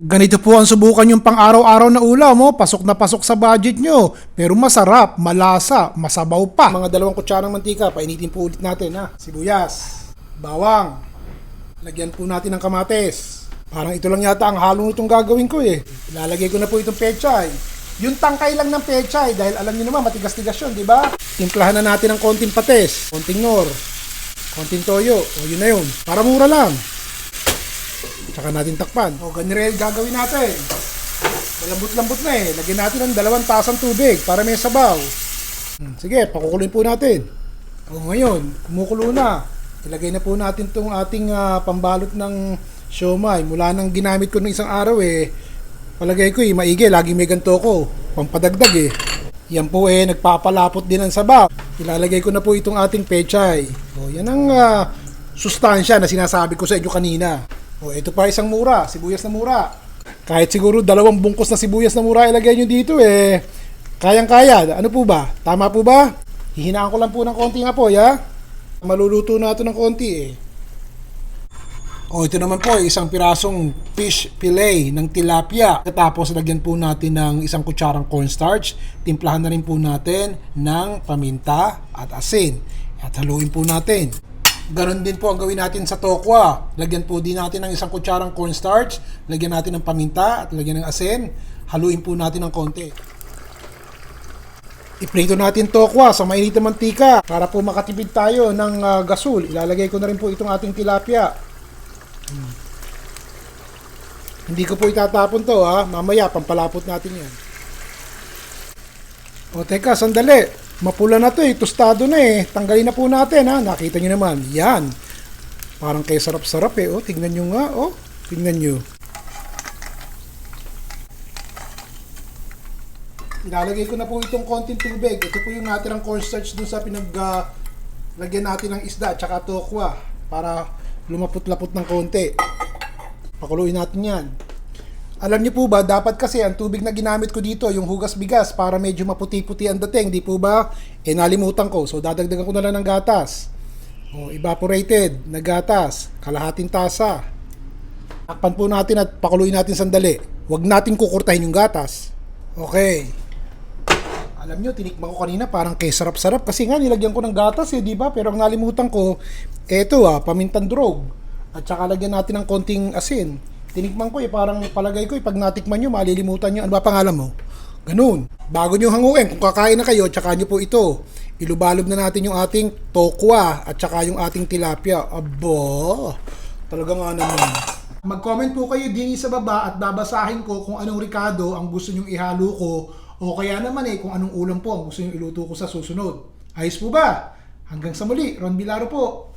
Ganito po ang subukan yung pang-araw-araw na ulam mo. Pasok na pasok sa budget nyo. Pero masarap, malasa, masabaw pa. Mga dalawang kutsarang mantika, painitin po ulit natin ha. Sibuyas, bawang, lagyan po natin ng kamates. Parang ito lang yata ang halo nitong gagawin ko eh. Ilalagay ko na po itong pechay. Yung tangkay lang ng pechay dahil alam niyo naman matigas-tigas yun, di ba? Timplahan na natin ng konting pates, konting nor, konting toyo. O yun na yun. Para mura lang. Tsaka natin takpan. O, ganyan rin gagawin natin. Malambot-lambot na eh. Lagyan natin ng dalawang tasang tubig para may sabaw. Hmm, Sige, pakukuloyin po natin. O ngayon, kumukulo na. Ilagay na po natin tong ating ah, pambalot ng siomay. Mula nang ginamit ko ng isang araw eh, palagay ko eh, maigi. Lagi may ganito ko. Pampadagdag eh. Yan po eh, nagpapalapot din ang sabaw. Ilalagay ko na po itong ating pechay. O, yan ang ah, sustansya na sinasabi ko sa inyo kanina. O, ito pa isang mura, sibuyas na mura. Kahit siguro dalawang bungkos na sibuyas na mura ilagay nyo dito eh. Kayang-kaya. Ano po ba? Tama po ba? Hihinaan ko lang po ng konti nga po, ya. Maluluto na ito ng konti eh. O ito naman po, isang pirasong fish fillet ng tilapia. Tapos lagyan po natin ng isang kutsarang cornstarch. Timplahan na rin po natin ng paminta at asin. At haluin po natin. Ganon din po ang gawin natin sa tokwa. Lagyan po din natin ng isang kutsarang cornstarch. Lagyan natin ng paminta at lagyan ng asin. Haluin po natin ng konti. Iprito natin tokwa sa mainit na mantika para po makatipid tayo ng ah, gasol. Ilalagay ko na rin po itong ating tilapia. Hmm. Hindi ko po itatapon to ha. Mamaya pampalapot natin yan. O teka, sandali. Mapula na to eh. Tostado na eh. Tanggalin na po natin ha. Nakita nyo naman. Yan. Parang kay sarap-sarap eh. O, tingnan nyo nga. O, tingnan nyo. Ilalagay ko na po itong konting tubig. Ito po yung natirang cornstarch dun sa pinag ah, lagyan natin ng isda at saka tokwa para lumapot-lapot ng konti. Pakuluin natin yan. Alam niyo po ba, dapat kasi ang tubig na ginamit ko dito, yung hugas bigas, para medyo maputi-puti ang dating, di po ba? Eh, nalimutan ko. So, dadagdagan ko na lang ng gatas. O, evaporated na gatas. Kalahating tasa. Takpan po natin at pakuluin natin sandali. Huwag natin kukurtahin yung gatas. Okay. Alam nyo, tinikman ko kanina parang kay sarap-sarap kasi nga nilagyan ko ng gatas eh, di ba? Pero ang nalimutan ko, eto ah, pamintang drog. At saka lagyan natin ng konting asin. Tinikman ko eh, parang palagay ko eh, pag natikman nyo, malilimutan nyo. Ano ba pangalan mo? Ganun. Bago nyo hanguin, kung kakain na kayo, tsaka nyo po ito. Ilubalob na natin yung ating tokwa at saka yung ating tilapia. Aba, talaga nga naman. Mag-comment po kayo din sa baba at babasahin ko kung anong ricado ang gusto nyong ihalo ko o kaya naman eh kung anong ulam po ang gusto nyong iluto ko sa susunod. Ayos po ba? Hanggang sa muli, Ron Bilaro po.